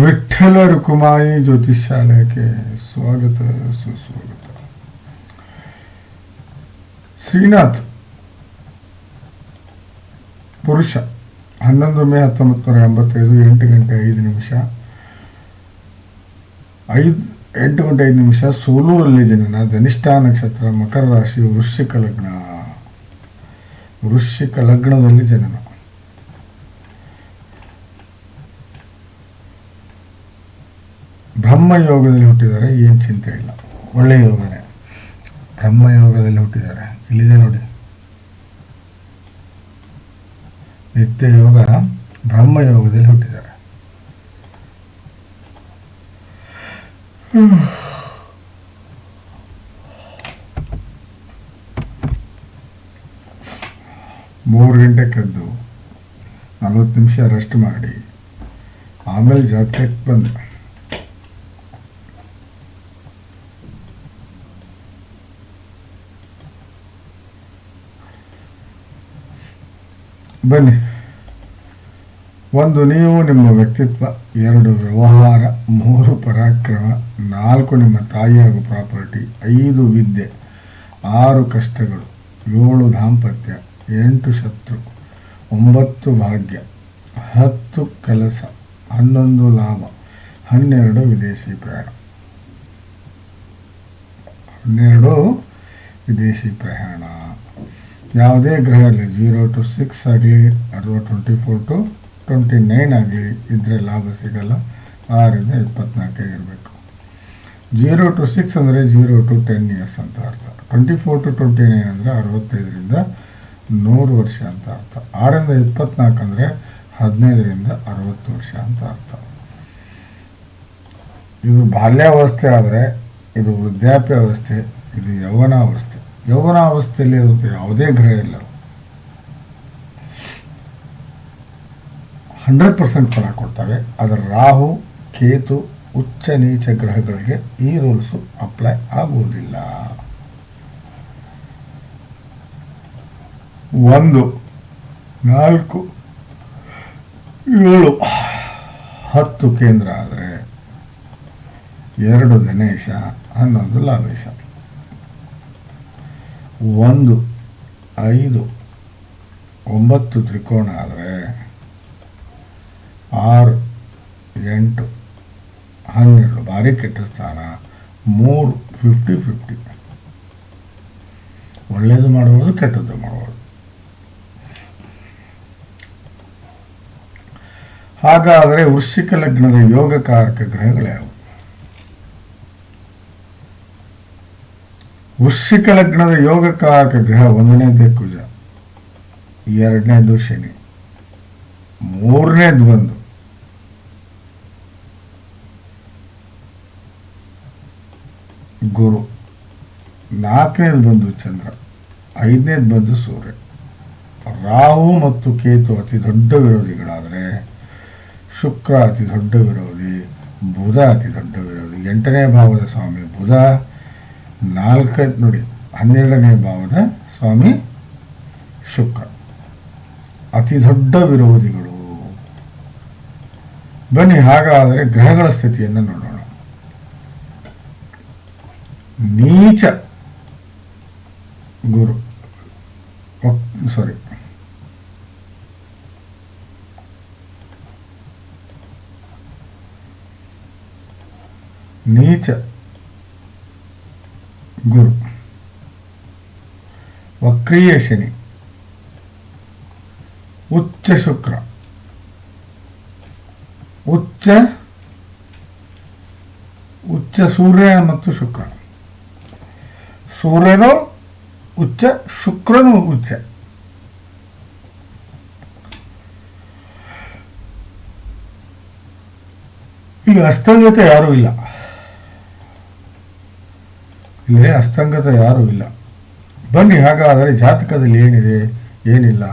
ವಿಠ್ಠಲ ರುಕುಮಾಯಿ ಜ್ಯೋತಿಷ್ಯಾಲಯಕ್ಕೆ ಸ್ವಾಗತ, ಸುಸ್ವಾಗತ. ಶ್ರೀನಾಥ್, ಪುರುಷ, ಹನ್ನೊಂದು ಮೇ ಹತ್ತೊಂಬತ್ತು ನೂರ ಎಂಬತ್ತೈದು, ಎಂಟು ಗಂಟೆ ಐದು ನಿಮಿಷ. ಐದು, ಎಂಟು ಗಂಟೆ ಐದು ನಿಮಿಷ ಸೋಲೂರಲ್ಲಿ ಜನನ, ಧನಿಷ್ಠ ನಕ್ಷತ್ರ, ಮಕರ ರಾಶಿ, ವೃಶ್ಚಿಕ ಲಗ್ನ. ವೃಶ್ಚಿಕ ಲಗ್ನದಲ್ಲಿ ಜನನ. ಬ್ರಹ್ಮಯೋಗದಲ್ಲಿ ಹುಟ್ಟಿದ್ದಾರೆ ಏನು ಚಿಂತೆ ಇಲ್ಲ. ಒಳ್ಳೆಯ ಯೋಗನೇ. ಬ್ರಹ್ಮಯೋಗದಲ್ಲಿ ಹುಟ್ಟಿದ್ದಾರೆ ಇಲ್ಲಿದೆ ನೋಡಿ? ನಿತ್ಯ ಯೋಗ ಬ್ರಹ್ಮಯೋಗದಲ್ಲಿ ಹುಟ್ಟಿದ್ದಾರೆ ಮೂರು ಗಂಟೆ ಕದ್ದು, ನಲ್ವತ್ತು ನಿಮಿಷ ರೆಸ್ಟ್ ಮಾಡಿ, ಆಮೇಲೆ ಜಾತ್ರೆಗೆ ಬಂದೆ. ಬನ್ನಿ. ಒಂದು ನೀವು ನಿಮ್ಮ ವ್ಯಕ್ತಿತ್ವ, ಎರಡು ವ್ಯವಹಾರ, ಮೂರು ಪರಾಕ್ರಮ, ನಾಲ್ಕು ನಿಮ್ಮ ತಾಯಿ ಹಾಗೂ ಪ್ರಾಪರ್ಟಿ, ಐದು ವಿದ್ಯೆ, ಆರು ಕಷ್ಟಗಳು, ಏಳು ದಾಂಪತ್ಯ, ಎಂಟು ಶತ್ರು, ಒಂಬತ್ತು ಭಾಗ್ಯ, ಹತ್ತು ಕೆಲಸ, ಹನ್ನೊಂದು ಲಾಭ, ಹನ್ನೆರಡು ವಿದೇಶಿ ಪ್ರಯಾಣ. ಹನ್ನೆರಡು ವಿದೇಶಿ ಪ್ರಯಾಣ. ಯಾವುದೇ ಗ್ರಹ ಇರಲಿ ಜೀರೋ ಟು ಸಿಕ್ಸ್ ಆಗಲಿ ಅಥವಾ twenty four to twenty nine ಆಗಲಿ ಇದ್ದರೆ ಲಾಭ ಸಿಗಲ್ಲ. ಆರರಿಂದ ಇಪ್ಪತ್ನಾಲ್ಕೇ ಇರಬೇಕು. ಜೀರೋ ಟು ಸಿಕ್ಸ್ ಅಂದರೆ ಜೀರೋ ಟು ಟೆನ್ ಇಯರ್ಸ್ ಅಂತ ಅರ್ಥ. Twenty four to twenty nine ಅಂದರೆ ಅರವತ್ತೈದರಿಂದ ನೂರು ವರ್ಷ ಅಂತ ಅರ್ಥ. ಆರರಿಂದ ಇಪ್ಪತ್ನಾಲ್ಕು ಅಂದರೆ ಹದಿನೈದರಿಂದ ಅರವತ್ತು ವರ್ಷ ಅಂತ ಅರ್ಥ. ಇದು ಬಾಲ್ಯಾವಸ್ಥೆ ಆದರೆ ಇದು ವೃದ್ಧಾಪ್ಯಾವಸ್ಥೆ, ಇದು ಯೌವನಾವಸ್ಥೆ. ಯೌವನಾವಸ್ಥೆಯಲ್ಲಿ ಇರುತ್ತೆ ಯಾವುದೇ ಗ್ರಹ ಇಲ್ಲ. ಹಂಡ್ರೆಡ್ ಪರ್ಸೆಂಟ್ ಫಲ ಕೊಡ್ತವೆ. ಅದರ ರಾಹು, ಕೇತು, ಉಚ್ಚ ನೀಚ ಗ್ರಹಗಳಿಗೆ ಈ ರೂಲ್ಸು ಅಪ್ಲೈ ಆಗುವುದಿಲ್ಲ. ಒಂದು, ನಾಲ್ಕು, ಏಳು, ಹತ್ತು ಕೇಂದ್ರ ಆದರೆ ಎರಡು ಗಣೇಶ, ಹನ್ನೊಂದು ಲಾಭೇಶ. ಒಂದು, ಐದು, ಒಂಬತ್ತು ತ್ರಿಕೋಣ ಆದರೆ ಆರು, ಎಂಟು, ಹನ್ನೆರಡು ಭಾರಿ ಕೆಟ್ಟ ಸ್ಥಾನ, ಮೂರು ಫಿಫ್ಟಿ ಫಿಫ್ಟಿ ಒಳ್ಳೆಯದು ಮಾಡಬಹುದು ಕೆಟ್ಟದ್ದು ಮಾಡಬಹುದು ಹಾಗಾದರೆ ವೃಶ್ಚಿಕ ಲಗ್ನದ ಯೋಗಕಾರಕ ಗ್ರಹಗಳ್ಯಾವು ವೃಶ್ಚಿಕ ಲಗ್ನದ ಯೋಗಕಾರಕ ಗ್ರಹ ಒಂದನೇದೇ ಕುಜ ಎರಡನೇದು ಶನಿ ಮೂರನೇದು ಬಂದು. ಗುರು, ನಾಲ್ಕನೇದು ಬಂದು ಚಂದ್ರ, ಐದನೇದು ಬಂದು ಸೂರ್ಯ. ರಾಹು ಮತ್ತು ಕೇತು ಅತಿ ದೊಡ್ಡ ವಿರೋಧಿಗಳಾದರೆ, ಶುಕ್ರ ಅತಿ ದೊಡ್ಡ ವಿರೋಧಿ, ಬುಧ ಅತಿ ದೊಡ್ಡ ವಿರೋಧಿ, ಎಂಟನೇ ಭಾವದ ಸ್ವಾಮಿ ಬುಧ ನಾಲ್ಕ ನೋಡಿ, ಹನ್ನೆರಡನೇ ಭಾವದ ಸ್ವಾಮಿ ಶುಕ್ರ. ಅತಿ ದೊಡ್ಡ ವಿರೋಧಿಗಳು. ಬನ್ನಿ, ಹಾಗಾದರೆ ಗ್ರಹಗಳ ಸ್ಥಿತಿಯನ್ನು ನೋಡೋಣ. ನೀಚ ಗುರು. ಸಾರಿ ನೀಚ ಗುರು. ವಕ್ರೀಯ ಶನಿ. ಉಚ್ಚ ಶುಕ್ರ. ಉಚ್ಚ ಉಚ್ಚ ಸೂರ್ಯ ಮತ್ತು ಶುಕ್ರ. ಸೂರ್ಯನು ಉಚ್ಚ, ಶುಕ್ರನು ಉಚ್ಚ. ಈಗ ಅಸ್ತಂಗತ ಯಾರೂ ಇಲ್ಲ. ಇಲ್ಲಿ ಅಸ್ತಂಗತ ಯಾರೂ ಇಲ್ಲ. ಬನ್ನಿ, ಹಾಗಾದರೆ ಜಾತಕದಲ್ಲಿ ಏನಿದೆ, ಏನಿಲ್ಲ,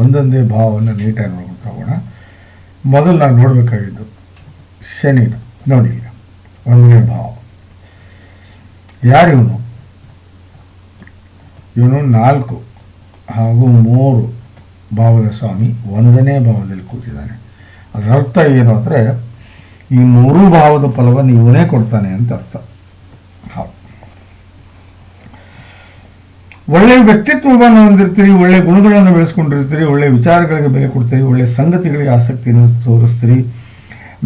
ಒಂದೊಂದೇ ಭಾವವನ್ನು ನೀಟಾಗಿ ನೋಡ್ಕೊಂಡು ಹೋಗೋಣ. ಮೊದಲು ನಾನು ನೋಡಬೇಕಾಗಿದ್ದು ಶನಿನ ನೋಡಿ ಒಂದನೇ ಭಾವ. ಯಾರಿವನು? ಇವನು ನಾಲ್ಕು ಹಾಗೂ ಮೂರು ಭಾವದ ಸ್ವಾಮಿ, ಒಂದನೇ ಭಾವದಲ್ಲಿ ಕೂತಿದ್ದಾನೆ. ಅದರ ಅರ್ಥ ಏನು ಅಂದರೆ, ಈ ಮೂರು ಭಾವದ ಫಲವನ್ನು ಇವನೇ ಕೊಡ್ತಾನೆ ಅಂತ ಅರ್ಥ ಹೌದು ಒಳ್ಳೆ ವ್ಯಕ್ತಿತ್ವವನ್ನು ಹೊಂದಿರ್ತೀರಿ, ಒಳ್ಳೆ ಗುಣಗಳನ್ನು ಬೆಳೆಸ್ಕೊಂಡಿರ್ತೀರಿ, ಒಳ್ಳೆ ವಿಚಾರಗಳಿಗೆ ಬೆಲೆ ಕೊಡ್ತೀರಿ, ಒಳ್ಳೆ ಸಂಗತಿಗಳಿಗೆ ಆಸಕ್ತಿಯನ್ನು ತೋರಿಸ್ತೀರಿ.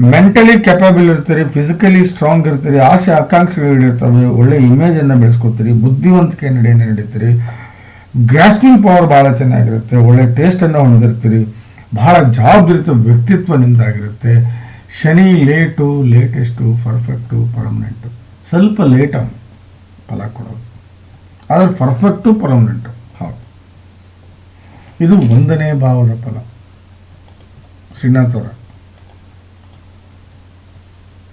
ಮೆಂಟಲಿ ಕೆಪಬಲ್ ಇರ್ತೀರಿ ಫಿಸಿಕಲಿ ಸ್ಟ್ರಾಂಗ್ ಇರ್ತೀರಿ, ಆಸೆ ಆಕಾಂಕ್ಷೆಗಳಿರ್ತವೆ ಒಳ್ಳೆ ಇಮೇಜನ್ನು ಬೆಳೆಸ್ಕೊತೀರಿ, ಬುದ್ಧಿವಂತಿಕೆ ನಡೆಯನ್ನು ನಡೀತೀರಿ ಗ್ರಾಸ್ಪಿಂಗ್ ಪವರ್ ಭಾಳ ಚೆನ್ನಾಗಿರುತ್ತೆ, ಒಳ್ಳೆ ಟೇಸ್ಟನ್ನು ಹೊಂದಿರ್ತೀರಿ. ಬಹಳ ಜವಾಬ್ದಾರಿತ ವ್ಯಕ್ತಿತ್ವ ನಿಮ್ದಾಗಿರುತ್ತೆ. ಶನಿ ಲೇಟು ಲೇಟೆಸ್ಟು ಪರ್ಫೆಕ್ಟು ಪರ್ಮನೆಂಟು ಸ್ವಲ್ಪ ಲೇಟ್ ಫಲ ಕೊಡೋದು. ಆದರೆ ಪರ್ಫೆಕ್ಟು ಪರ್ಮನೆಂಟು ಹೌದು. ಇದು ಒಂದನೇ ಭಾವದ ಫಲ. ಶ್ರೀನಾಥವರ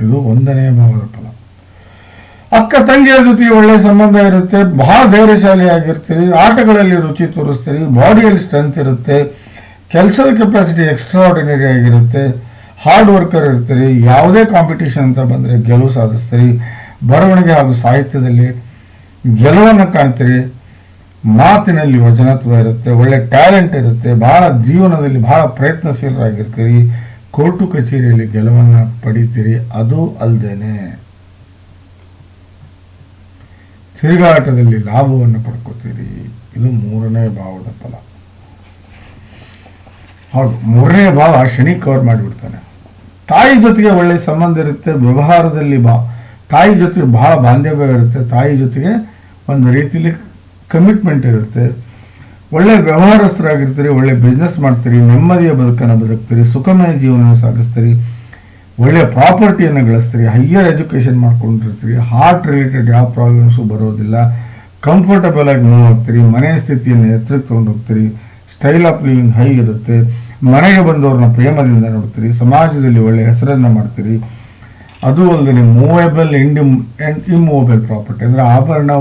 ಇದು ಒಂದನೇ ಭಾವದ ಫಲ. ಅಕ್ಕ ತಂಗಿಯ ಜೊತೆ ಒಳ್ಳೆ ಸಂಬಂಧ ಇರುತ್ತೆ, ಬಹಳ ಧೈರ್ಯಶಾಲಿ ಆಗಿರ್ತೀರಿ ಆಟಗಳಲ್ಲಿ ರುಚಿ ತೋರಿಸ್ತೀರಿ, ಬಾಡಿಯಲ್ಲಿ ಸ್ಟ್ರೆಂತ್ ಇರುತ್ತೆ, ಕೆಲಸದ ಕೆಪಾಸಿಟಿ ಎಕ್ಸ್ಟ್ರಾ ಆರ್ಡಿನರಿ ಆಗಿರುತ್ತೆ ಹಾರ್ಡ್ ವರ್ಕರ್ ಇರ್ತೀರಿ, ಯಾವುದೇ ಕಾಂಪಿಟೇಷನ್ ಅಂತ ಬಂದರೆ ಗೆಲುವು ಸಾಧಿಸ್ತೀರಿ, ಬರವಣಿಗೆ ಹಾಗೂ ಸಾಹಿತ್ಯದಲ್ಲಿ ಗೆಲುವನ್ನು ಕಾಣ್ತೀರಿ ಮಾತಿನಲ್ಲಿ ವಚನತ್ವ ಇರುತ್ತೆ, ಒಳ್ಳೆ ಟ್ಯಾಲೆಂಟ್ ಇರುತ್ತೆ, ಬಹಳ ಜೀವನದಲ್ಲಿ ಬಹಳ ಪ್ರಯತ್ನಶೀಲರಾಗಿರ್ತೀರಿ, ಕೋರ್ಟು ಕಚೇರಿಯಲ್ಲಿ ಗೆಲುವನ್ನ ಪಡಿತೀರಿ, ಅದು ಅಲ್ಲದೇನೆ ತಿರುಗಾಟದಲ್ಲಿ ಲಾಭವನ್ನು ಪಡ್ಕೋತೀರಿ, ಇದು ಮೂರನೇ ಭಾವದ ಫಲ. ಹೌದು, ಮೂರನೇ ಭಾವ ಶನಿ ಕವರ್ ಮಾಡಿಬಿಡ್ತಾನೆ. ತಾಯಿ ಜೊತೆಗೆ ಒಳ್ಳೆ ಸಂಬಂಧ ಇರುತ್ತೆ, ವ್ಯವಹಾರದಲ್ಲಿ ಬಾ, ತಾಯಿ ಜೊತೆಗೆ ಬಹಳ ಬಾಂಧವ್ಯ ಇರುತ್ತೆ, ತಾಯಿ ಜೊತೆಗೆ ಒಂದು ರೀತಿಲಿ ಕಮಿಟ್ಮೆಂಟ್ ಇರುತ್ತೆ. ಒಳ್ಳೆ ವ್ಯವಹಾರಸ್ಥರಾಗಿರ್ತೀರಿ, ಒಳ್ಳೆ ಬಿಸ್ನೆಸ್ ಮಾಡ್ತೀರಿ, ನೆಮ್ಮದಿಯ ಬದುಕನ್ನು ಬದುಕ್ತೀರಿ, ಸುಖಮಯ ಜೀವನ ಸಾಗಿಸ್ತೀರಿ, ಒಳ್ಳೆ ಪ್ರಾಪರ್ಟಿಯನ್ನು ಗಳಿಸ್ತೀರಿ ಹೈಯರ್ ಎಜುಕೇಷನ್ ಮಾಡ್ಕೊಂಡಿರ್ತೀರಿ ಹಾರ್ಟ್ ರಿಲೇಟೆಡ್ ಯಾವ ಪ್ರಾಬ್ಲಮ್ಸು ಬರೋದಿಲ್ಲ ಕಂಫರ್ಟಬಲ್ ಆಗಿ ಮೂವ್ ಆಗ್ತೀರಿ ಮನೆಯ ಸ್ಥಿತಿಯನ್ನು ಎತ್ತರಕ್ಕೆ ತೊಗೊಂಡು ಹೋಗ್ತೀರಿ ಸ್ಟೈಲ್ ಆಫ್ ಲಿವಿಂಗ್ ಹೈ ಇರುತ್ತೆ. ಮನೆಗೆ ಬಂದವ್ರನ್ನ ಪ್ರೇಮದಿಂದ ನೋಡ್ತೀರಿ, ಸಮಾಜದಲ್ಲಿ ಒಳ್ಳೆ ಹೆಸರನ್ನು ಮಾಡ್ತೀರಿ. ಅದು ಅಲ್ಲದೆ ಮೂವೇಬಲ್ ಇಂಡಿ ಇಮ್ಮೂವೇಬಲ್ ಪ್ರಾಪರ್ಟಿ ಅಂದರೆ ಆಭರಣ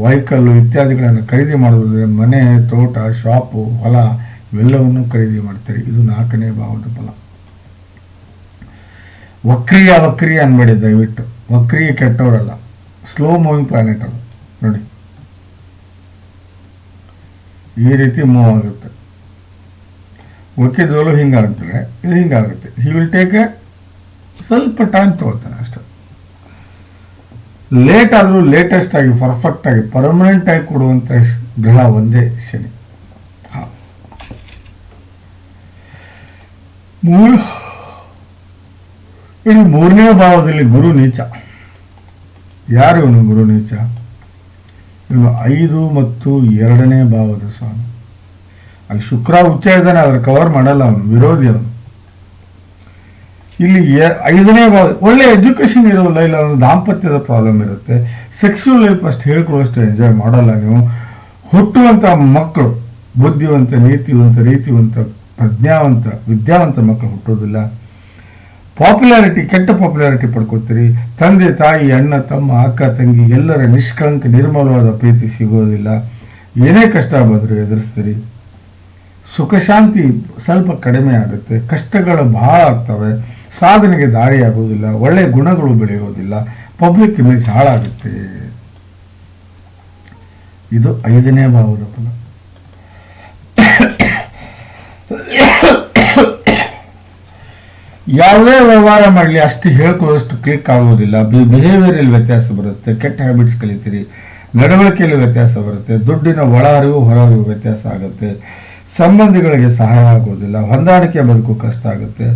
ವೆಹಿಕಲ್ ಇತ್ಯಾದಿಗಳನ್ನು ಖರೀದಿ ಮಾಡುವುದರಿಂದ ಮನೆ, ತೋಟ, ಶಾಪು, ಹೊಲ, ಇವೆಲ್ಲವನ್ನು ಖರೀದಿ ಮಾಡ್ತಾರೆ ಇದು ನಾಲ್ಕನೇ ಭಾವದ ಫಲ. ವಕ್ರಿಯ ವಕ್ರಿಯ ಅನ್ಬೇಡಿ ದಯವಿಟ್ಟು. ವಕ್ರಿಯ ಕೆಟ್ಟವರಲ್ಲ. ಸ್ಲೋ ಮೂವಿಂಗ್ ಪ್ಲಾನೆಟ್ ಅದು. ನೋಡಿ. ಈ ರೀತಿ ಮೂವ್ ಆಗುತ್ತೆ. ಒಕ್ಕಿದೋಲು ಹಿಂಗಾಗ್ತಾರೆ ಇದು ಹಿಂಗಾಗುತ್ತೆ. ಹಿ ವಿಲ್ ಟೇಕ್ ಸ್ವಲ್ಪ ಟೈಮ್ ತಗೋತಾನೆ ಅಷ್ಟೇ. ಲೇಟ್ ಆದರೂ ಲೇಟೆಸ್ಟ್ ಆಗಿ ಪರ್ಫೆಕ್ಟ್ ಆಗಿ ಪರ್ಮನೆಂಟ್ ಆಗಿ ಕೊಡುವಂತ ಗ್ರಹ ಒಂದೇ ಶನಿ. ಮೂರು ಇನ್ನು ಮೂರನೇ ಭಾವದಲ್ಲಿ ಗುರು ನೀಚ. ಯಾರು ಇವನು ಗುರು ನೀಚ? ಇವನು ಐದು ಮತ್ತು ಎರಡನೇ ಭಾವದ ಸ್ವಾಮಿ. ಅಲ್ಲಿ ಶುಕ್ರ ಉಚ್ಚ ಇದ್ದಾನೆ ಅದ್ರ ಕವರ್ ಮಾಡಲ್ಲ ಅವನು, ವಿರೋಧಿ ಅವನು. ಇಲ್ಲಿ ಐದನೇ ಒಳ್ಳೆ ಎಜುಕೇಶನ್ ಇರೋಲ್ಲ, ಇಲ್ಲ ದಾಂಪತ್ಯದ ಪ್ರಾಬ್ಲಮ್ ಇರುತ್ತೆ. ಸೆಕ್ಸುವಲ್ ಲೈಫ್ ಅಷ್ಟು ಹೇಳ್ಕೊಳ್ಳೋಷ್ಟು ಎಂಜಾಯ್ ಮಾಡಲ್ಲ ನೀವು. ಹುಟ್ಟುವಂಥ ಮಕ್ಕಳು, ಬುದ್ಧಿವಂತ, ನೀತಿವಂತ, ರೀತಿವಂತ, ಪ್ರಜ್ಞಾವಂತ, ವಿದ್ಯಾವಂತ ಮಕ್ಕಳು ಹುಟ್ಟೋದಿಲ್ಲ. ಪಾಪ್ಯುಲಾರಿಟಿ ಕೆಟ್ಟ ಪಾಪ್ಯುಲಾರಿಟಿ ಪಡ್ಕೋತೀರಿ. ತಂದೆ, ತಾಯಿ, ಅಣ್ಣ, ತಮ್ಮ, ಅಕ್ಕ, ತಂಗಿ, ಎಲ್ಲರ ನಿಷ್ಕಳಂಕ, ನಿರ್ಮಲವಾದ ಪ್ರೀತಿ ಸಿಗೋದಿಲ್ಲ. ಏನೇ ಕಷ್ಟ ಬಂದರೂ ಎದುರಿಸ್ತೀರಿ. ಸುಖ ಶಾಂತಿ ಸ್ವಲ್ಪ ಕಡಿಮೆ ಆಗುತ್ತೆ. ಕಷ್ಟಗಳು ಭಾಳ ಆಗ್ತವೆ. ಸಾಧನೆಗೆ ದಾರಿ ಆಗುವುದಿಲ್ಲ ಒಳ್ಳೆಯ ಗುಣಗಳು ಬೆಳೆಯೋದಿಲ್ಲ ಪಬ್ಲಿಕ್ ಇಮೇಜ್ ಹಾಳಾಗುತ್ತೆ. ಇದು ಐದನೇ ಭಾವದ ಫಲ. ಯಾವುದೇ ವ್ಯವಹಾರ ಮಾಡಲಿ, ಅಷ್ಟು ಹೇಳ್ಕೊಳ್ಳೋಷ್ಟು ಕ್ಲಿಕ್ ಆಗೋದಿಲ್ಲ ಬಿಹೇವಿಯರಲ್ಲಿ ವ್ಯತ್ಯಾಸ ಬರುತ್ತೆ, ಕೆಟ್ಟ ಹ್ಯಾಬಿಟ್ಸ್ ಕಲಿತೀರಿ, ನಡವಳಿಕೆಯಲ್ಲಿ ವ್ಯತ್ಯಾಸ ಬರುತ್ತೆ, ದುಡ್ಡಿನ ಒಳಹರಿವು ಹೊರ ಅರಿವು ವ್ಯತ್ಯಾಸ ಆಗುತ್ತೆ, ಸಂಬಂಧಿಗಳಿಗೆ ಸಹಾಯ ಆಗೋದಿಲ್ಲ ಹೊಂದಾಣಿಕೆ ಬದುಕು ಕಷ್ಟ ಆಗುತ್ತೆ.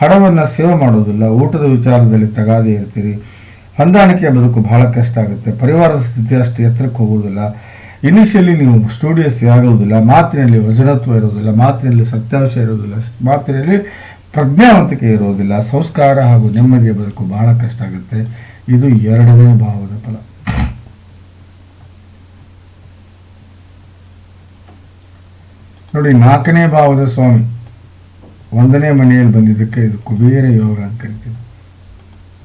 ಹಣವನ್ನು ಸೇವ್ ಮಾಡೋದಿಲ್ಲ, ಊಟದ ವಿಚಾರದಲ್ಲಿ ತಗಾದೆ ಇರ್ತೀರಿ. ಹೊಂದಾಣಿಕೆ ಬದುಕು ಬಹಳ ಕಷ್ಟ ಆಗುತ್ತೆ. ಪರಿವಾರದ ಸ್ಥಿತಿ ಅಷ್ಟು ಎತ್ತರಕ್ಕೆ ಹೋಗೋದಿಲ್ಲ ಇನಿಷಿಯಲಿ ನೀವು ಸ್ಟೂಡಿಯಸ್ ಆಗೋದಿಲ್ಲ ಮಾತಿನಲ್ಲಿ ವಜ್ರತ್ವ ಇರೋದಿಲ್ಲ ಮಾತಿನಲ್ಲಿ ಸತ್ಯಾಂಶ ಇರೋದಿಲ್ಲ ಮಾತಿನಲ್ಲಿ ಪ್ರಜ್ಞಾವಂತಿಕೆ ಇರೋದಿಲ್ಲ ಸಂಸ್ಕಾರ ಹಾಗೂ ನೆಮ್ಮದಿಯ ಬದುಕು ಬಹಳ ಕಷ್ಟ ಆಗುತ್ತೆ. ಇದು ಎರಡನೇ ಭಾವದ ಫಲ. ನೋಡಿ, ನಾಲ್ಕನೇ ಭಾವದ ಸ್ವಾಮಿ. ಒಂದನೇ ಮನೆಯಲ್ಲಿ ಬಂದಿದ್ದಕ್ಕೆ ಇದು ಕುಬೇರ ಯೋಗ ಅಂತ ಕರಿತೀವಿ.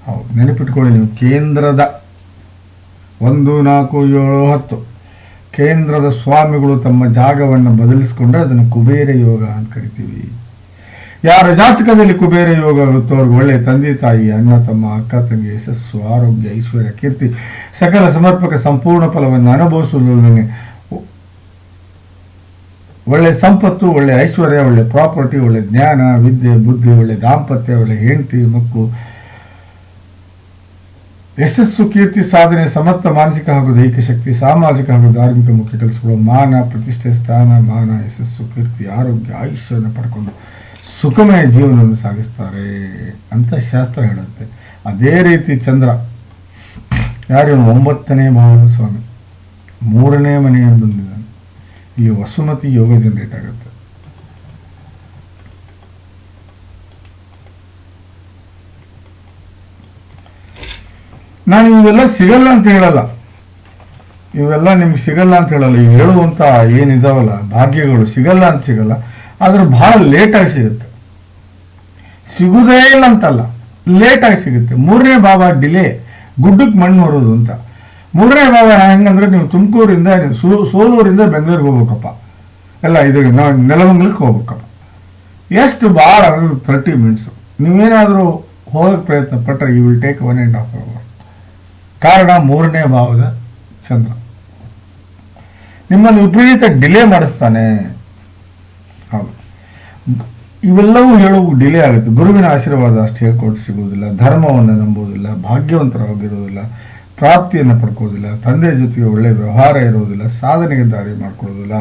ಹೌದು, ನೆನಪಿಟ್ಕೊಳ್ಳಿ ನೀವು, ಕೇಂದ್ರದ ಒಂದು, ನಾಲ್ಕು, ಏಳು, ಹತ್ತು, ಕೇಂದ್ರದ ಸ್ವಾಮಿಗಳು ತಮ್ಮ ಜಾಗವನ್ನು ಬದಲಿಸಿಕೊಂಡ್ರೆ ಅದನ್ನು ಕುಬೇರ ಯೋಗ ಅಂತ ಕರಿತೀವಿ. ಯಾರ ಜಾತಕದಲ್ಲಿ ಕುಬೇರ ಯೋಗ ಇರುತ್ತೋ ಅವ್ರಿಗೆ ಒಳ್ಳೆ ತಂದೆ, ತಾಯಿ, ಅಣ್ಣ, ತಮ್ಮ, ಅಕ್ಕ, ತಂಗಿ, ಯಶಸ್ಸು, ಆರೋಗ್ಯ, ಐಶ್ವರ್ಯ, ಕೀರ್ತಿ, ಸಕಲ ಸಮರ್ಪಕ ಸಂಪೂರ್ಣ ಫಲವನ್ನು ಅನುಭವಿಸುವುದನ್ನು ಒಳ್ಳೆ ಸಂಪತ್ತು, ಒಳ್ಳೆ ಐಶ್ವರ್ಯ, ಒಳ್ಳೆ ಪ್ರಾಪರ್ಟಿ, ಒಳ್ಳೆ ಜ್ಞಾನ, ವಿದ್ಯೆ, ಬುದ್ಧಿ, ಒಳ್ಳೆ ದಾಂಪತ್ಯ, ಒಳ್ಳೆ ಹೆಂಡತಿ ಮಕ್ಕಳು ಯಶಸ್ಸು, ಕೀರ್ತಿ, ಸಾಧನೆ, ಸಮರ್ಥ, ಮಾನಸಿಕ ಹಾಗೂ ದೈಹಿಕ ಶಕ್ತಿ, ಸಾಮಾಜಿಕ ಹಾಗೂ ಧಾರ್ಮಿಕ ಮುಖ್ಯ ಕೆಲಸಗಳು ಮಾನ, ಪ್ರತಿಷ್ಠೆ, ಸ್ಥಾನ, ಮಾನ, ಯಶಸ್ಸು, ಕೀರ್ತಿ, ಆರೋಗ್ಯ, ಆಯುಷ್ಯವನ್ನು ಪಡ್ಕೊಂಡು ಸುಖಮಯ ಜೀವನವನ್ನು ಸಾಗಿಸ್ತಾರೆ ಅಂತ ಶಾಸ್ತ್ರ ಹೇಳುತ್ತೆ. ಅದೇ ರೀತಿ ಚಂದ್ರ. ಯಾರು ಒಂಬತ್ತನೇ ಭಾವದ ಸ್ವಾಮಿ ಮೂರನೇ ಮನೆಯನ್ನು ಬಂದಿದ್ದಾನೆ ಇಲ್ಲಿ ವಸುಮತಿ ಯೋಗ ಜನರೇಟ್ ಆಗುತ್ತೆ. ನಾನು ಇವೆಲ್ಲ ಸಿಗಲ್ಲ ಅಂತ ಹೇಳಲ್ಲ. ಇವೆಲ್ಲ ನಿಮ್ಗೆ ಸಿಗಲ್ಲ ಅಂತ ಹೇಳಲ್ಲ. ಇವು ಹೇಳುವಂತ ಏನಿದಾವಲ್ಲ, ಭಾಗ್ಯಗಳು ಸಿಗಲ್ಲ ಅಂತ ಸಿಗಲ್ಲ. ಆದ್ರೆ ಬಹಳ ಲೇಟಾಗಿ ಸಿಗುತ್ತೆ. ಸಿಗುದೇ ಇಲ್ಲ ಅಂತಲ್ಲ. ಲೇಟಾಗಿ ಸಿಗುತ್ತೆ. ಮೂರನೇ ಬಾಬಾ ಡಿಲೇ ಗುಡ್ಡಕ್ಕೆ ಮಣ್ಣು ಹೊರೋದು ಅಂತ. ಮೂರನೇ ಭಾವ ಹೆಂಗಂದ್ರೆ ನೀವು ತುಮಕೂರಿಂದ ಸೋಲೂರಿಂದ ಬೆಂಗಳೂರಿಗೆ ಹೋಗ್ಬೇಕಪ್ಪ. ಎಲ್ಲ ಇದು ನಾವು ಹೋಗ್ಬೇಕಪ್ಪ. ಎಷ್ಟು ಭಾಳ ಅಂದ್ರೆ ತರ್ಟಿ ಮಿನಿಟ್ಸು ನೀವೇನಾದರೂ ಹೋಗಕ್ಕೆ ಪ್ರಯತ್ನ ಪಟ್ಟರೆ you will take one and half hour ಕಾರಣ ಮೂರನೇ ಭಾವದ ಚಂದ್ರ. ನಿಮ್ಮನ್ನು ವಿಪರೀತ ಡಿಲೇ ಮಾಡಿಸ್ತಾನೆ. ಹೌದು. ಇವೆಲ್ಲವೂ ಹೇಳುವು ಡಿಲೇ ಆಗುತ್ತೆ. ಗುರುವಿನ ಆಶೀರ್ವಾದ ಅಷ್ಟು ಹೇಳ್ಕೊಟ್ಟು ಸಿಗುವುದಿಲ್ಲ. ಧರ್ಮವನ್ನು ನಂಬುವುದಿಲ್ಲ. ಭಾಗ್ಯವಂತರಾಗಿರುವುದಿಲ್ಲ. ಪ್ರಾಪ್ತಿಯನ್ನು ಪಡ್ಕೋದಿಲ್ಲ ತಂದೆಯ ಜೊತೆಗೆ ಒಳ್ಳೆಯ ವ್ಯವಹಾರ ಇರೋದಿಲ್ಲ, ಸಾಧನೆಗೆ ದಾರಿ ಮಾಡ್ಕೊಳ್ಳೋದಿಲ್ಲ,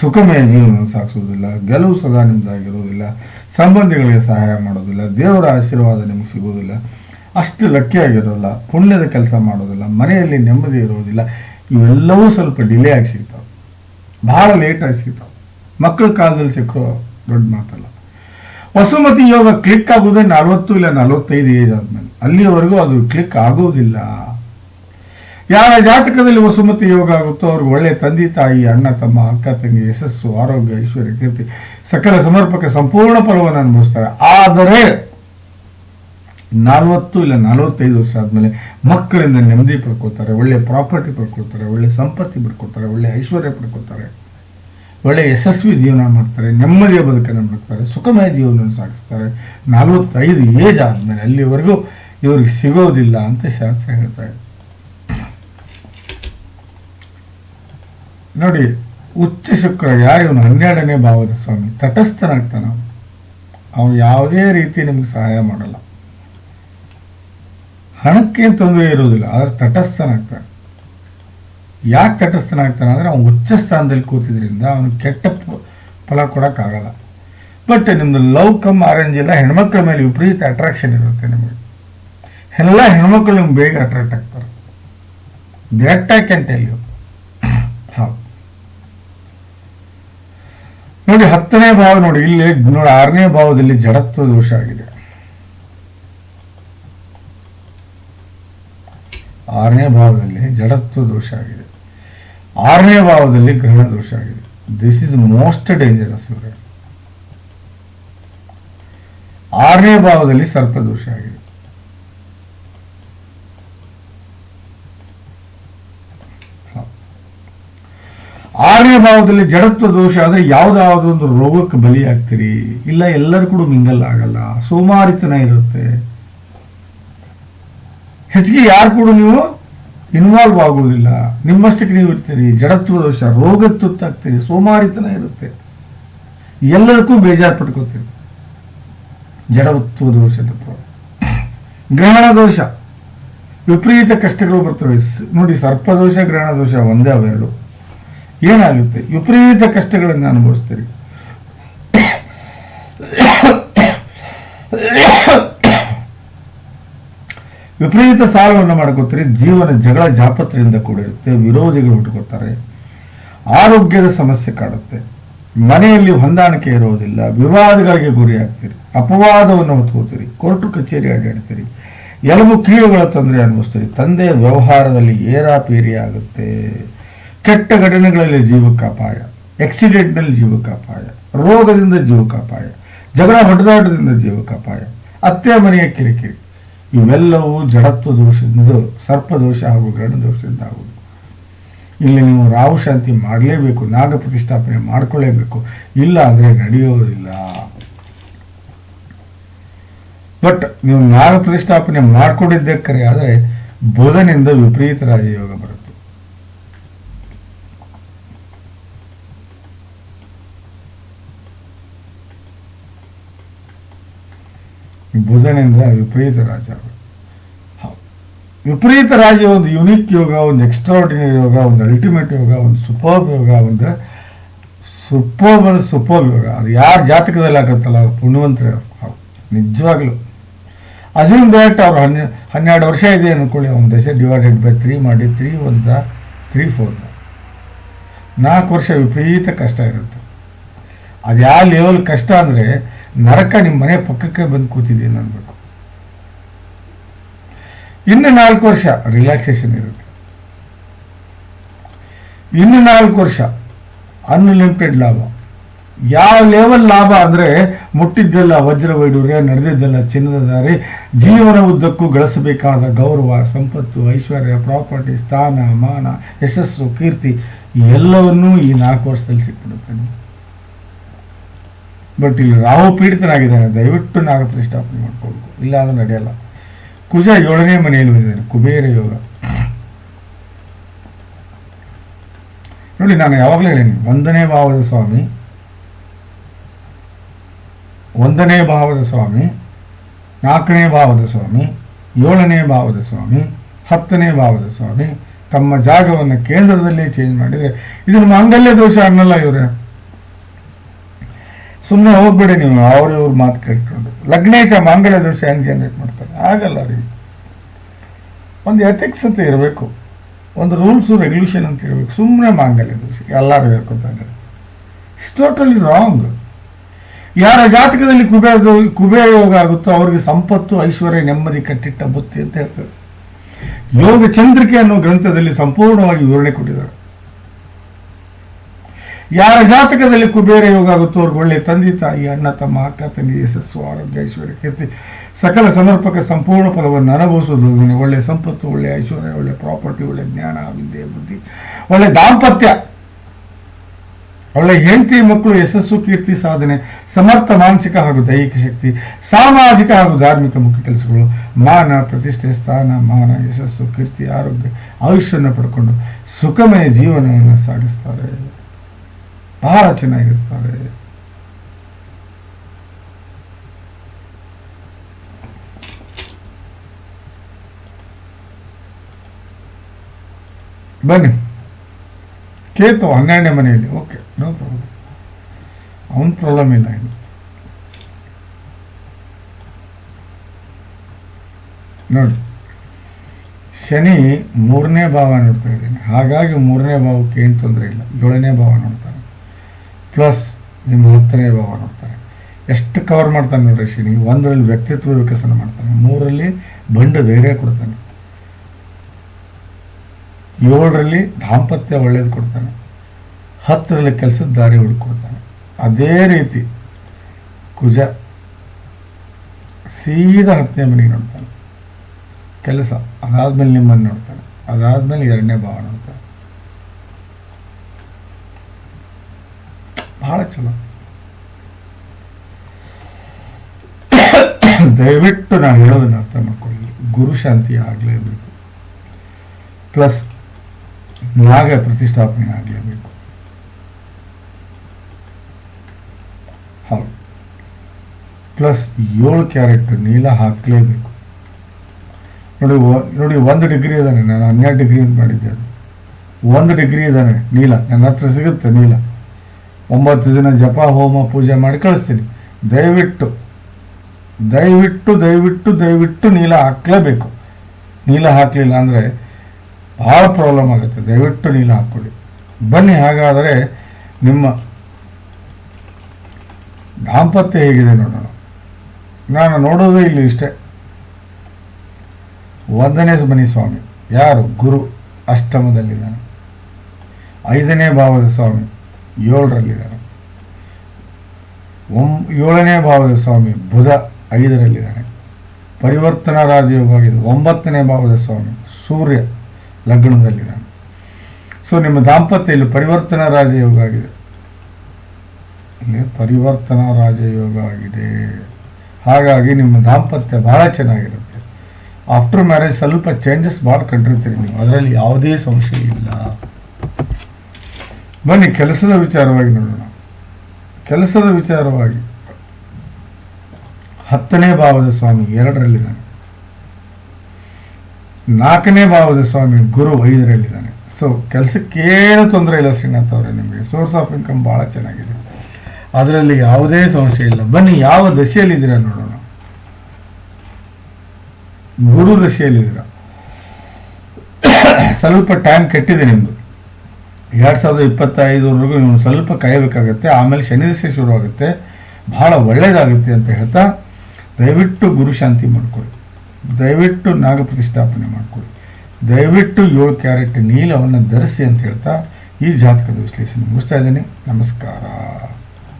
ಸುಖಮಯ ಜೀವನವನ್ನು ಸಾಗಿಸೋದಿಲ್ಲ, ಗೆಲುವು ಸದಾ ನಿಮ್ಮದಾಗಿರೋದಿಲ್ಲ ಸಂಬಂಧಿಗಳಿಗೆ ಸಹಾಯ ಮಾಡೋದಿಲ್ಲ, ದೇವರ ಆಶೀರ್ವಾದ ನಿಮಗೆ ಸಿಗೋದಿಲ್ಲ, ಅಷ್ಟು ಲಕ್ಕಿಯಾಗಿರೋಲ್ಲ, ಪುಣ್ಯದ ಕೆಲಸ ಮಾಡೋದಿಲ್ಲ, ಮನೆಯಲ್ಲಿ ನೆಮ್ಮದಿ ಇರೋದಿಲ್ಲ, ಇವೆಲ್ಲವೂ ಸ್ವಲ್ಪ ಡಿಲೇ ಆಗಿ ಸಿಗ್ತಾವೆ. ಭಾಳ ಲೇಟಾಗಿ ಸಿಗ್ತಾವೆ. ಮಕ್ಕಳ ಕಾಲದಲ್ಲಿ ಸಿಕ್ಕೋ ದೊಡ್ಡ ಮಾತಲ್ಲ. ವಸುಮತಿ ಯೋಗ ಕ್ಲಿಕ್ ಆಗೋದೇ ನಲವತ್ತು ಇಲ್ಲ ನಲವತ್ತೈದು ಏಜ್ ಆದಮೇಲೆ. ಅಲ್ಲಿಯವರೆಗೂ ಅದು ಕ್ಲಿಕ್ ಆಗೋದಿಲ್ಲ. ಯಾವ ಜಾತಕದಲ್ಲಿ ವಸುಮತಿ ಯೋಗ ಆಗುತ್ತೋ ಅವ್ರಿಗೆ ಒಳ್ಳೆ ತಂದೆ, ತಾಯಿ, ಅಣ್ಣ, ತಮ್ಮ, ಅಕ್ಕ, ತಂಗಿ, ಯಶಸ್ಸು, ಆರೋಗ್ಯ, ಐಶ್ವರ್ಯ, ಕೀರ್ತಿ, ಸಕಲ ಸಮರ್ಪಕ ಸಂಪೂರ್ಣ ಫಲವನ್ನು ಅನುಭವಿಸ್ತಾರೆ. ಆದರೆ ನಲವತ್ತು ಇಲ್ಲ ನಲವತ್ತೈದು ವರ್ಷ ಆದಮೇಲೆ ಮಕ್ಕಳಿಂದ ನೆಮ್ಮದಿ ಪಡ್ಕೊತಾರೆ ಒಳ್ಳೆ ಪ್ರಾಪರ್ಟಿ ಪಡ್ಕೊಳ್ತಾರೆ, ಒಳ್ಳೆ ಸಂಪತ್ತಿ ಪಡ್ಕೊಳ್ತಾರೆ, ಒಳ್ಳೆ ಐಶ್ವರ್ಯ ಪಡ್ಕೊಳ್ತಾರೆ, ಒಳ್ಳೆ ಯಶಸ್ವಿ ಜೀವನ ಮಾಡ್ತಾರೆ, ನೆಮ್ಮದಿಯ ಬದುಕನ್ನು ಮಾಡ್ತಾರೆ, ಸುಖಮಯ ಜೀವನವನ್ನು ಸಾಗಿಸ್ತಾರೆ. ನಲವತ್ತೈದು ಏಜ್ ಆದಮೇಲೆ ಅಲ್ಲಿವರೆಗೂ ಇವ್ರಿಗೆ ಸಿಗೋದಿಲ್ಲ ಅಂತ ಶಾಸ್ತ್ರ ಹೇಳ್ತಾ ಇದೆ. ನೋಡಿ ಉಚ್ಚ ಶುಕ್ರ ಯಾರು ಇವನು ಹನ್ನೆರಡನೇ ಭಾವದ ಸ್ವಾಮಿ, ತಟಸ್ಥನಾಗ್ತಾನ ಅವನು. ಯಾವುದೇ ರೀತಿ ನಿಮ್ಗೆ ಸಹಾಯ ಮಾಡಲ್ಲ. ಹಣಕ್ಕೆ ತೊಂದರೆ ಇರೋದಿಲ್ಲ ಆದ್ರೆ ತಟಸ್ಥನಾಗ್ತಾನೆ. ಯಾಕೆ ತಟಸ್ಥನಾಗ್ತಾನೆ ಅಂದರೆ, ಅವನು ಉಚ್ಚ ಸ್ಥಾನದಲ್ಲಿ ಕೂತಿದ್ರಿಂದ ಅವನು ಕೆಟ್ಟ ಫಲ ಕೊಡೋಕ್ಕಾಗಲ್ಲ. ಬಟ್ ನಿಮ್ದು ಲವ್ ಕಮ್ ಆರೆಂಜ್ ಎಲ್ಲ ಹೆಣ್ಮಕ್ಳ ಮೇಲೆ ವಿಪರೀತ ಅಟ್ರಾಕ್ಷನ್ ಇರುತ್ತೆ ನಿಮಗೆ. ಎಲ್ಲ ಹೆಣ್ಮಕ್ಳು ನಿಮ್ಗೆ ಬೇಗ ಅಟ್ರಾಕ್ಟ್ ಆಗ್ತಾರೆ. ಡೈರೆಕ್ಟ್ ಆಗಿ ಟೆಲ್ ಹೌದು ನೋಡಿ, ಹತ್ತನೇ ಭಾವ ನೋಡಿ, ಇಲ್ಲಿ ನೋಡಿ, ಆರನೇ ಭಾವದಲ್ಲಿ ಜಡತ್ವ ದೋಷ ಆಗಿದೆ. ಆರನೇ ಭಾವದಲ್ಲಿ ಜಡತ್ವ ದೋಷ ಆಗಿದೆ. ಆರನೇ ಭಾವದಲ್ಲಿ ಗ್ರಹಣ ದೋಷ ಆಗಿದೆ. ದಿಸ್ ಇಸ್ ಮೋಸ್ಟ್ ಡೇಂಜರಸ್ ಆರನೇ ಭಾವದಲ್ಲಿ ಸರ್ಪ ದೋಷ ಆಗಿದೆ. ಆರನೇ ಭಾವದಲ್ಲಿ ಜಡತ್ವ ದೋಷ ಆದ್ರೆ ಯಾವ್ದಾವುದೋ ಒಂದು ರೋಗಕ್ಕೆ ಬಲಿಯಾಗ್ತೀರಿ? ಇಲ್ಲ, ಎಲ್ಲರೂ ಕೂಡ ಮಿಂಗಲ್ ಆಗಲ್ಲ. ಸೋಮಾರಿತನ ಇರುತ್ತೆ. ಹೆಚ್ಚಿಗೆ ಯಾರು ಕೂಡ ನೀವು ಇನ್ವಾಲ್ವ್ ಆಗುವುದಿಲ್ಲ ನಿಮ್ಮಷ್ಟಕ್ಕೆ ನೀವು ಇರ್ತೀರಿ. ಜಡತ್ವ ದೋಷ ರೋಗ ತುತ್ತಾಗ್ತೀರಿ ಸೋಮಾರಿತನ ಇರುತ್ತೆ. ಎಲ್ಲದಕ್ಕೂ ಬೇಜಾರು ಪಡ್ಕೋತೀರಿ ಜಡತ್ವ ದೋಷದ. ಗ್ರಹಣ ದೋಷ. ವಿಪರೀತ ಕಷ್ಟಗಳು ಬರ್ತವೆ. ನೋಡಿ, ಸರ್ಪದೋಷ, ಗ್ರಹಣ ದೋಷ ಒಂದೇ ಅವೆರಡು ಏನಾಗುತ್ತೆ? ವಿಪರೀತ ಕಷ್ಟಗಳನ್ನು ಅನುಭವಿಸ್ತೀರಿ. ವಿಪರೀತ ಸಾಲವನ್ನು ಮಾಡ್ಕೋತೀರಿ, ಜೀವನ ಜಗಳ ಜಾಪತ್ರೆಯಿಂದ ಕೂಡಿರುತ್ತೆ, ವಿರೋಧಿಗಳು ಹುಟ್ಟುಕೋತಾರೆ ಆರೋಗ್ಯದ ಸಮಸ್ಯೆ ಕಾಡುತ್ತೆ, ಮನೆಯಲ್ಲಿ ಹೊಂದಾಣಿಕೆ ಇರೋದಿಲ್ಲ, ವಿವಾದಗಳಿಗೆ ಗುರಿಯಾಗ್ತೀರಿ ಅಪವಾದವನ್ನು ಹೊತ್ಕೋತೀರಿ, ಕೋರ್ಟು ಕಚೇರಿ ಅಡ್ಡಾಡ್ತೀರಿ ಎಲುಬು ಕೀಳುಗಳ ತೊಂದರೆ ಅನುಭವಿಸ್ತೀರಿ, ತಂದೆ ವ್ಯವಹಾರದಲ್ಲಿ ಏರಾಪೇರಿ ಆಗುತ್ತೆ ಕೆಟ್ಟ ಘಟನೆಗಳಲ್ಲಿ ಜೀವಕ್ಕ ಅಪಾಯ ಆಕ್ಸಿಡೆಂಟ್ನಲ್ಲಿ ಜೀವಕ್ಕ ಅಪಾಯ ರೋಗದಿಂದ ಜೀವಕ್ಕ ಅಪಾಯ ಜಗಳ ಹೊಡೆದಾಟದಿಂದ ಜೀವಕ್ಕ ಅಪಾಯ ಅತ್ತೆ ಮನೆಯ ಕಿರಿಕಿರಿ, ಇವೆಲ್ಲವೂ ಜಡತ್ವ ದೋಷದಿಂದ ಸರ್ಪದೋಷ ಹಾಗೂ ದೋಷದಿಂದ ಆಗುವುದು. ಇಲ್ಲಿ ನೀವು ರಾಹು ಶಾಂತಿ ಮಾಡಲೇಬೇಕು, ನಾಗ ಪ್ರತಿಷ್ಠಾಪನೆ ಮಾಡಿಕೊಳ್ಳೇಬೇಕು. ಇಲ್ಲ ಅಂದರೆ ನಡೆಯೋದಿಲ್ಲ. ಬಟ್ ನೀವು ನಾಗ ಪ್ರತಿಷ್ಠಾಪನೆ ಮಾಡಿಕೊಂಡಿದ್ದೆ ಕರೆ, ಆದರೆ ಬುಧನಿಂದ ವಿಪರೀತ ರಾಜಯೋಗ ಬರುತ್ತೆ. ಬುಧನಿಂದ ವಿಪರೀತ ರಾಜ. ವಿಪರೀತ ರಾಜ ಒಂದು ಯುನಿಕ್ ಯೋಗ, ಒಂದು ಎಕ್ಸ್ಟ್ರಾರ್ಡಿನರಿ ಯೋಗ, ಒಂದು ಅಲ್ಟಿಮೇಟ್ ಯೋಗ, ಒಂದು ಸುಪರ್ಬ್ ಯೋಗ, ಒಂದು ಸುಪರ್ಬ್ ಅಂದ್ರೆ ಸುಪರ್ಬ್ ಯೋಗ ಅದು ಯಾರ ಜಾತಕದಲ್ಲಿ ಆಗತ್ತಲ್ಲ ಪುಣ್ಯವಂತರೇ. ನಿಜವಾಗ್ಲೂ ಅಸ್ಯೂಮ್ ದಟ್ ಅವ್ರು ಹನ್ನೆ, ಹನ್ನೆರಡು ವರ್ಷ ಇದೆ ಅಂದ್ಕೊಳ್ಳಿ ಒಂದು ದಶೆ ಡಿವೈಡೆಡ್ ಬೈ ತ್ರೀ ಮಾಡಿ ತ್ರೀ ಒಂದ ತ್ರೀ ಫೋರ್ ನಾಲ್ಕು ವರ್ಷ ವಿಪರೀತ ಕಷ್ಟ ಇರುತ್ತೆ ಅದು ಯಾವ ಲೆವೆಲ್ ಕಷ್ಟ ಅಂದರೆ ನರಕ ನಿಮ್ಮ ಮನೆ ಪಕ್ಕಕ್ಕೆ ಬಂದು ಕೂತಿದ್ದೀನಿ ಅನ್ಬೇಕು? ಇನ್ನು ನಾಲ್ಕು ವರ್ಷ ರಿಲ್ಯಾಕ್ಸೇಷನ್ ಇರುತ್ತೆ. ಇನ್ನು ನಾಲ್ಕು ವರ್ಷ ಅನ್ಲಿಮಿಟೆಡ್ ಲಾಭ. ಯಾವ ಲೆವೆಲ್ ಲಾಭ ಅಂದರೆ ಮುಟ್ಟಿದ್ದೆಲ್ಲ ವಜ್ರ ವೈಡೂರ್ಯ ನಡೆದಿದ್ದೆಲ್ಲ ಚಿನ್ನದ ದಾರಿ, ಜೀವನ ಉದ್ದಕ್ಕೂ ಗಳಿಸಬೇಕಾದ ಗೌರವ, ಸಂಪತ್ತು, ಐಶ್ವರ್ಯ ಪ್ರಾಪರ್ಟಿ ಸ್ಥಾನ, ಮಾನ, ಯಶಸ್ಸು, ಕೀರ್ತಿ, ಎಲ್ಲವನ್ನೂ ಈ ನಾಲ್ಕು ವರ್ಷದಲ್ಲಿ ಸಿಕ್ಬಿಡುತ್ತೆ. ಬಟ್ ಇಲ್ಲಿ ರಾಹು ಪೀಡಿತನಾಗಿದ್ದಾನೆ, ದಯವಿಟ್ಟು ನಾಗ ಪ್ರತಿಷ್ಠಾಪನೆ ಮಾಡ್ಕೊಳ್ಬೇಕು ಇಲ್ಲ ಅಂದ್ರೆ ನಡೆಯಲ್ಲ. ಕುಜ ಏಳನೇ ಮನೆಯಲ್ಲಿ ಬಂದಿದ್ದಾನೆ ಕುಬೇರ ಯೋಗ. ನೋಡಿ, ನಾನು ಯಾವಾಗಲೂ ಹೇಳೀನಿ, ಒಂದನೇ ಭಾವದ ಸ್ವಾಮಿ, ಒಂದನೇ ಭಾವದ ಸ್ವಾಮಿ, ನಾಲ್ಕನೇ ಭಾವದ ಸ್ವಾಮಿ, ಏಳನೇ ಭಾವದ ಸ್ವಾಮಿ, ಹತ್ತನೇ ಭಾವದ ಸ್ವಾಮಿ, ತಮ್ಮ ಜಾಗವನ್ನು ಕೇಂದ್ರದಲ್ಲೇ ಚೇಂಜ್ ಮಾಡಿದರೆ ಇದನ್ನು ಮಾಂಗಲ್ಯ ದೋಷ ಅನ್ನಲ್ಲ ಇವರೇ. ಸುಮ್ಮನೆ ಹೋಗ್ಬೇಡಿ ನೀವು, ಅವ್ರ ಇವ್ರ ಮಾತು ಕೇಳ್ಕೊಂಡು. ಲಗ್ನೇಶ ಮಾಂಗಲ್ಯ ದೋಷ ಹೆಂಗೆ ಜನರೇಟ್ ಮಾಡ್ತಾರೆ? ಆಗಲ್ಲ ರೀ. ಒಂದು ಎಥಿಕ್ಸ್ ಅಂತ ಇರಬೇಕು. ಒಂದು ರೂಲ್ಸು ರೆಗ್ಯುಲೇಷನ್ ಅಂತ ಇರಬೇಕು. ಸುಮ್ಮನೆ ಮಾಂಗಲ್ಯ ದೋಷ ಎಲ್ಲರೂ ಹೇಳ್ಕೊತಾರೆ. ಇಟ್ಸ್ ಟೋಟಲಿ ರಾಂಗ್ ಯಾರ ಜಾತಕದಲ್ಲಿ ಕುಬೇರ ಕುಬೇರ ಯೋಗ ಆಗುತ್ತೋ ಅವ್ರಿಗೆ ಸಂಪತ್ತು, ಐಶ್ವರ್ಯ, ನೆಮ್ಮದಿ, ಕಟ್ಟಿಟ್ಟ ಬುತ್ತಿ ಅಂತ ಹೇಳ್ತಾರೆ. ಯೋಗ ಚಂದ್ರಿಕೆ ಅನ್ನೋ ಗ್ರಂಥದಲ್ಲಿ ಸಂಪೂರ್ಣವಾಗಿ ವಿವರಣೆ ಕೊಟ್ಟಿದ್ದಾರೆ. ಯಾರ ಜಾತಕದಲ್ಲಿ ಕುಬೇರ ಯೋಗ ಆಗುತ್ತೋ ಅವ್ರಿಗೆ ಒಳ್ಳೆ ತಂದೆ ತಾಯಿ, ಅಣ್ಣ, ತಮ್ಮ, ಅಕ್ಕ, ತಂಗಿ, ಯಶಸ್ಸು, ಆರೋಗ್ಯ, ಐಶ್ವರ್ಯ, ಕೀರ್ತಿ, ಸಕಲ ಸಮರ್ಪಕ ಸಂಪೂರ್ಣ ಫಲವನ್ನು ಅನುಭವಿಸೋದು. ಒಳ್ಳೆ ಸಂಪತ್ತು, ಒಳ್ಳೆ ಐಶ್ವರ್ಯ, ಒಳ್ಳೆ ಪ್ರಾಪರ್ಟಿ, ಒಳ್ಳೆ ಜ್ಞಾನ, ವಿದ್ಯೆ, ಬುದ್ಧಿ, ಒಳ್ಳೆ ದಾಂಪತ್ಯ, ಒಳ್ಳೆ ಹೆಂಡತಿ, ಮಕ್ಕಳು, ಯಶಸ್ಸು, ಕೀರ್ತಿ, ಸಾಧನೆ, ಸಮರ್ಥ, ಮಾನಸಿಕ ಹಾಗೂ ದೈಹಿಕ ಶಕ್ತಿ, ಸಾಮಾಜಿಕ ಹಾಗೂ ಧಾರ್ಮಿಕ ಮುಖ್ಯ ಕೆಲಸಗಳು, ಮಾನ, ಪ್ರತಿಷ್ಠೆ, ಸ್ಥಾನ, ಮಾನ, ಯಶಸ್ಸು, ಕೀರ್ತಿ, ಆರೋಗ್ಯ, ಆಯುಷ್ಯವನ್ನು ಪಡ್ಕೊಂಡು ಸುಖಮಯ ಜೀವನವನ್ನು ಸಾಗಿಸ್ತಾರೆ. ಬಹಳ ಚೆನ್ನಾಗಿರ್ತಾರೆ ಬನ್ನಿ. ಕೇತು ಹನ್ನೆರಡನೇ ಮನೆಯಲ್ಲಿ. ಓಕೆ ನೋ ಪ್ರಾಬ್ಲಮ್ ಅವನ ಪ್ರಾಬ್ಲಮ್ ಇಲ್ಲ ಇನ್ನು. ನೋಡಿ, ಶನಿ ಮೂರನೇ ಭಾವ ನೋಡ್ತಾ ಇದ್ದೀನಿ. ಹಾಗಾಗಿ ಮೂರನೇ ಭಾವಕ್ಕೆ ಏನು ತೊಂದರೆ ಇಲ್ಲ. ಏಳನೇ ಭಾವ ನೋಡ್ತಾನೆ. ಪ್ಲಸ್ ನಿಮ್ಮ ಹತ್ತನೇ ಭಾವ ನೋಡ್ತಾನೆ ಎಷ್ಟು ಕವರ್ ಮಾಡ್ತಾನೆ ನೋಡ್ರಿ ಶನಿ ಒಂದರಲ್ಲಿ ವ್ಯಕ್ತಿತ್ವ ವಿಕಸನ ಮಾಡ್ತಾನೆ ಮೂರರಲ್ಲಿ ಬಂಡ ಧೈರ್ಯ ಕೊಡ್ತಾನೆ, ಏಳರಲ್ಲಿ ದಾಂಪತ್ಯ ಒಳ್ಳೇದು ಕೊಡ್ತಾನೆ, ಹತ್ತರಲ್ಲಿ ಕೆಲಸದ ದಾರಿ ಹುಡುಕೊಡ್ತಾನೆ. ಅದೇ ರೀತಿ ಕುಜ ಸೀದಾ ಹತ್ತನೇ ಮನೆಗೆ ನೋಡ್ತಾನೆ. ಕೆಲಸ ಅದಾದ್ಮೇಲೆ ನಿಮ್ಮನ್ನು ನೋಡ್ತಾನೆ, ಅದಾದ್ಮೇಲೆ ಎರಡನೇ ಭಾವ ನೋಡ್ತಾನೆ ಬಹಳ ಚಲೋ ದಯವಿಟ್ಟು ನಾನು ಹೇಳೋದನ್ನ ಅರ್ಥ ಮಾಡ್ಕೊಳ್ಳಿ. ಗುರು ಶಾಂತಿ ಆಗಲೇಬೇಕು. ಪ್ಲಸ್ ನಾಗ ಪ್ರತಿಷ್ಠಾಪನೆ ಆಗಲೇಬೇಕು. ಹೌದು. ಪ್ಲಸ್ ಏಳು ಕ್ಯಾರೆಟ್ ನೀಲ ಹಾಕಲೇಬೇಕು. ನೋಡಿ ನೋಡಿ, ಒಂದು ಡಿಗ್ರಿ ಇದ್ದಾನೆ. ನಾನು ಹನ್ನೆರಡು ಡಿಗ್ರಿ ಅಂತ ಮಾಡಿದ್ದೆ ಅದು. ಒಂದು ಡಿಗ್ರಿ ಇದ್ದಾನೆ, ನೀಲ. ನನ್ನ ಹತ್ರ ಸಿಗುತ್ತೆ ನೀಲ. ಒಂಬತ್ತು ದಿನ ಜಪ, ಹೋಮ, ಪೂಜೆ ಮಾಡಿ ಕಳಿಸ್ತೀನಿ. ದಯವಿಟ್ಟು ದಯವಿಟ್ಟು ದಯವಿಟ್ಟು ದಯವಿಟ್ಟು ನೀಲ ಹಾಕ್ಲೇಬೇಕು. ನೀಲ ಹಾಕಲಿಲ್ಲ ಅಂದರೆ ಭಾಳ ಪ್ರಾಬ್ಲಮ್ ಆಗುತ್ತೆ. ದಯವಿಟ್ಟು ನೀಲ ಹಾಕ್ಕೊಳ್ಳಿ ಬನ್ನಿ, ಹಾಗಾದರೆ ನಿಮ್ಮ ದಾಂಪತ್ಯ ಹೇಗಿದೆ ನೋಡೋಣ. ನಾನು ನೋಡೋದೇ ಇಲ್ಲಿ ಇಷ್ಟೇ. ಒಂದನೇ ಮನಿ ಸ್ವಾಮಿ. ಯಾರು? ಗುರು. ಅಷ್ಟಮದಲ್ಲಿ ನಾನು. ಐದನೇ ಭಾವದ ಸ್ವಾಮಿ. ಏಳರಲ್ಲಿದ್ದಾನೆ ಒಂ, ಏಳನೇ ಭಾವದ ಸ್ವಾಮಿ ಬುಧ ಐದರಲ್ಲಿದ್ದಾನೆ. ಪರಿವರ್ತನಾ ರಾಜಯೋಗ ಆಗಿದೆ ಒಂಬತ್ತನೇ ಭಾವದ ಸ್ವಾಮಿ ಸೂರ್ಯ ಲಗ್ನದಲ್ಲಿದ್ದಾನೆ. ಸೊ ನಿಮ್ಮ ದಾಂಪತ್ಯ ಪರಿವರ್ತನ ಪರಿವರ್ತನಾ ರಾಜಯೋಗ ಆಗಿದೆ ಇಲ್ಲಿ ಪರಿವರ್ತನಾ ರಾಜಯೋಗ ಆಗಿದೆ ಹಾಗಾಗಿ ನಿಮ್ಮ ದಾಂಪತ್ಯ ಬಹಳ ಚೆನ್ನಾಗಿರುತ್ತೆ. ಆಫ್ಟರ್ ಮ್ಯಾರೇಜ್ ಸ್ವಲ್ಪ ಚೇಂಜಸ್ ಭಾಳ ಕಂಡಿರ್ತೀರಿ ನೀವು. ಅದರಲ್ಲಿ ಯಾವುದೇ ಸಂಶಯ ಇಲ್ಲ. ಬನ್ನಿ, ಕೆಲಸದ ವಿಚಾರವಾಗಿ ನೋಡೋಣ. ಕೆಲಸದ ವಿಚಾರವಾಗಿ. ಹತ್ತನೇ ಭಾವದ ಸ್ವಾಮಿ, ಎರಡರಲ್ಲಿದ್ದಾನೆ. ನಾಲ್ಕನೇ ಭಾವದ ಸ್ವಾಮಿ, ಗುರು ಐದರಲ್ಲಿದ್ದಾನೆ. ಸೊ ಕೆಲಸಕ್ಕೇನು ತೊಂದರೆ ಇಲ್ಲ ಶ್ರೀನಾಥ್ ಅವರೇ ನಿಮಗೆ. ಸೋರ್ಸ್ ಆಫ್ ಇನ್ಕಮ್ ಭಾಳ ಚೆನ್ನಾಗಿದೆ. ಅದರಲ್ಲಿ ಯಾವುದೇ ಸಮಸ್ಯೆ ಇಲ್ಲ. ಬನ್ನಿ, ಯಾವ ದಶೆಯಲ್ಲಿದ್ದೀರಾ ನೋಡೋಣ. ಗುರು ದಶೆಯಲ್ಲಿದ್ದೀರಾ. ಸ್ವಲ್ಪ ಟೈಮ್ ಕೆಟ್ಟಿದೆ ನಿಮ್ಮದು ಎರಡು ಸಾವಿರದ ಇಪ್ಪತ್ತೈದರವರೆಗೂ ಇವನು ಸ್ವಲ್ಪ ಕಾಯಬೇಕಾಗತ್ತೆ. ಆಮೇಲೆ ಶನಿ ದಶೆ ಶುರುವಾಗುತ್ತೆ. ಬಹಳ ಒಳ್ಳೆಯದಾಗುತ್ತೆ ಅಂತ ಹೇಳ್ತಾ ದಯವಿಟ್ಟು ಗುರು ಶಾಂತಿ ಮಾಡ್ಕೊಳ್ಳಿ. ದಯವಿಟ್ಟು ನಾಗ ಪ್ರತಿಷ್ಠಾಪನೆ ಮಾಡ್ಕೊಳ್ಳಿ. ದಯವಿಟ್ಟು ಏಳು ಕ್ಯಾರೆಟ್ ನೀಲವನ್ನು ಧರಿಸಿ ಅಂತ ಹೇಳ್ತಾ ಈ ಜಾತಕದ ವಿಶ್ಲೇಷಣೆ ಮುಗಿಸ್ತಾ ಇದ್ದೀನಿ. ನಮಸ್ಕಾರ.